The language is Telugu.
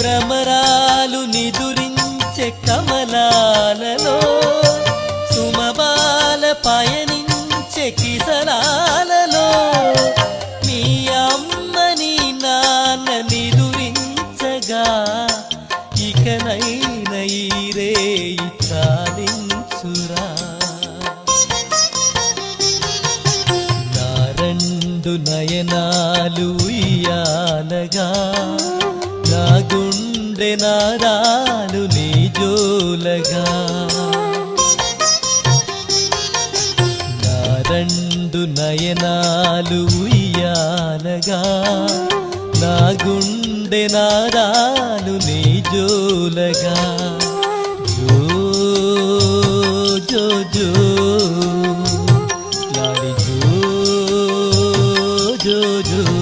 భ్రమరాలు నిదురించే కమలాలలో సుమబాల పయనించే కిసలాలలో మీ అమ్మని నాన్న నిదురించగా ఇకనైన ఈ రేయి చాలించురా. నా నయనాలు ఇయాలగా నారాలు నీ జోలగా. నా రెండు నయనాలు ఉయ్యాలగా. నా గుండె నారాలు నీ జోలగా. జో జో జో జో జో.